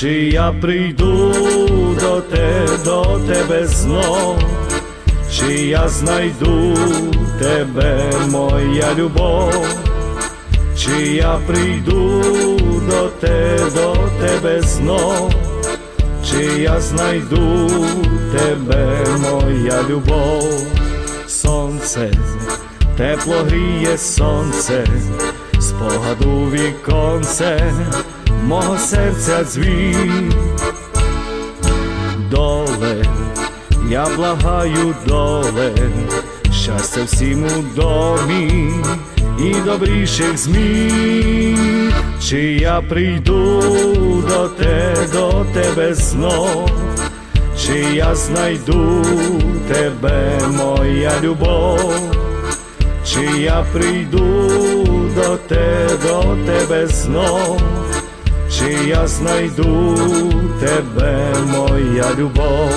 чи я прийду до те, до тебе знов, чи я знайду тебе, моя любов, чи я прийду до те, до тебе знов, чи я знайду тебе, моя любов, сонце, тепло гріє сонце, спогаду віконце, мого серця дзвін, доле, я благаю доле, щастя всім у домі і добріших змін, чи я прийду до те, до тебе знов, чи я знайду тебе, моя любов, чи я прийду до те, до тебе знов, чи я знайду тебе, моя любов.